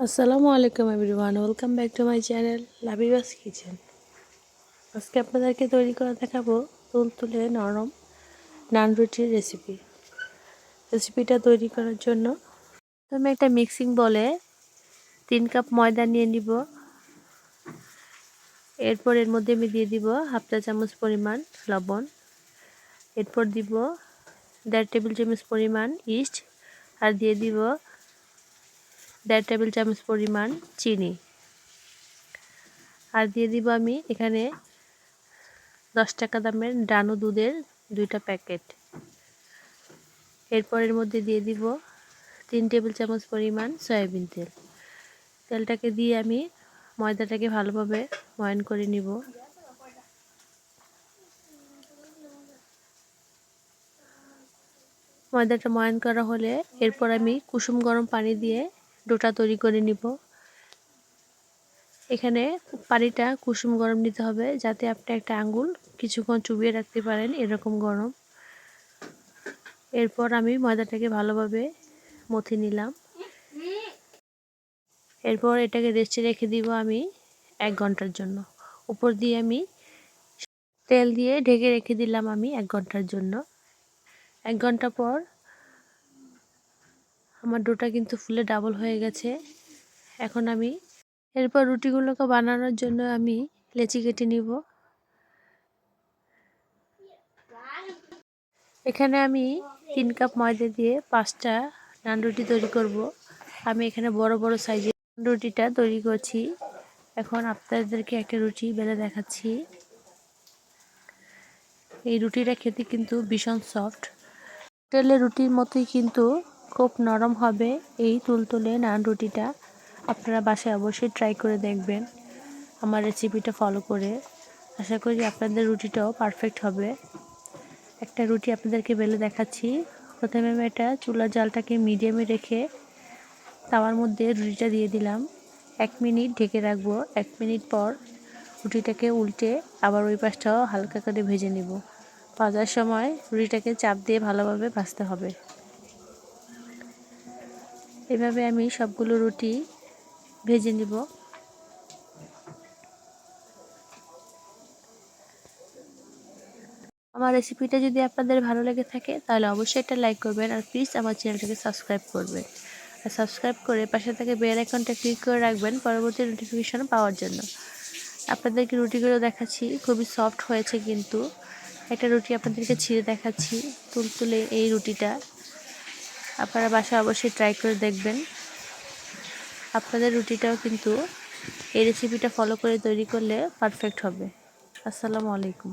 আসসালামু আলাইকুম everyone welcome back to my channel Labiba's kitchen আজকে আপনাদেরকে তৈরি করে দেখাবো তুলতুলে নরম নান রুটির রেসিপি রেসিপিটা তৈরি করার জন্য আমি একটা মিক্সিং বলে তিন কাপ ময়দা নিয়ে নিব। এরপর এর মধ্যে আমি দিয়ে দিব হাফ চা চামচ পরিমাণ লবণ। এরপর দিব দেড় টেবিল চামচ পরিমাণ ইস্ট। আর দিয়ে দিব দেড় টেবিল চামচ পরিমাণ চিনি। আর দিয়ে দিব আমি এখানে দশ টাকা দামের ডানো দুধের দুইটা প্যাকেট। এরপরের মধ্যে দিয়ে দিব তিন টেবিল চামচ পরিমাণ সয়াবিন তেল। তেলটাকে দিয়ে আমি ময়দাটাকে ভালোভাবে ময়ন করে নিব। ময়দাটা ময়ন করা হলে এরপর আমি কুসুম গরম পানি দিয়ে ডোটা তৈরি করে নিব। এখানে পানিটা কুসুম গরম নিতে হবে যাতে আপনি একটা আঙ্গুল কিছুক্ষণ চুবিয়ে রাখতে পারেন এরকম গরম। এরপর আমি ময়দাটাকে ভালোভাবে মথে নিলাম। এরপর এটাকে রেস্টে রেখে দিব আমি এক ঘণ্টার জন্য। উপর দিয়ে আমি তেল দিয়ে ঢেকে রেখে দিলাম আমি এক ঘণ্টার জন্য। এক ঘণ্টা পর আমার ডোটা কিন্তু ফুলে ডাবল হয়ে গেছে। এখন আমি এরপর রুটিগুলোকে বানানোর জন্য আমি লেচি কেটে নিব। এখানে আমি তিন কাপ ময়দা দিয়ে পাঁচটা নান রুটি তৈরি করব। আমি এখানে বড় বড় সাইজের রুটিটা তৈরি করছি। এখন আপনাদেরকে একটা রুটি বেলে দেখাচ্ছি। এই রুটিটা খেতে কিন্তু ভীষণ সফট হোটেলের রুটির মতোই কিন্তু খুব নরম হবে এই তুলতুলে নান রুটিটা। আপনারা বাসায় অবশ্যই ট্রাই করে দেখবেন। আমার রেসিপিটা ফলো করে। আশা করি আপনাদের রুটিটাও পারফেক্ট হবে। একটা রুটি আপনাদেরকে বেলে দেখাচ্ছি। প্রথমে আমি এটা চুলার জালটাকে মিডিয়ামে রেখে তাওয়ার মধ্যে রুটিটা দিয়ে দিলাম। এক মিনিট ঢেকে রাখব। এক মিনিট পর রুটিটাকে উল্টে আবার ওই পাশটাও হালকা করে ভেজে নিব। ভাজার সময় রুটিটাকে চাপ দিয়ে ভালোভাবে ভাজতে হবে। এভাবে আমি সবগুলো রুটি ভেজে নিব। আমার রেসিপিটা যদি আপনাদের ভালো লেগে থাকে, তাহলে অবশ্যই একটা লাইক করবেন আর প্লিজ আমার চ্যানেলটাকে সাবস্ক্রাইব করবেন। আর সাবস্ক্রাইব করে পাশে থেকে বেল আইকনটা ক্লিক করে রাখবেন পরবর্তী নোটিফিকেশন পাওয়ার জন্য। আপনাদেরকে রুটিগুলো দেখাচ্ছি, খুবই সফট হয়েছে কিন্তু। একটা রুটি আপনাদেরকে ছিঁড়ে দেখাচ্ছি, তুলতুলে এই রুটিটা। আপনারা বাসায় অবশ্যই ট্রাই করে দেখবেন। আপনাদের রুটিটাও কিন্তু এই রেসিপিটা ফলো করে তৈরি করলে পারফেক্ট হবে। আসসালামু আলাইকুম।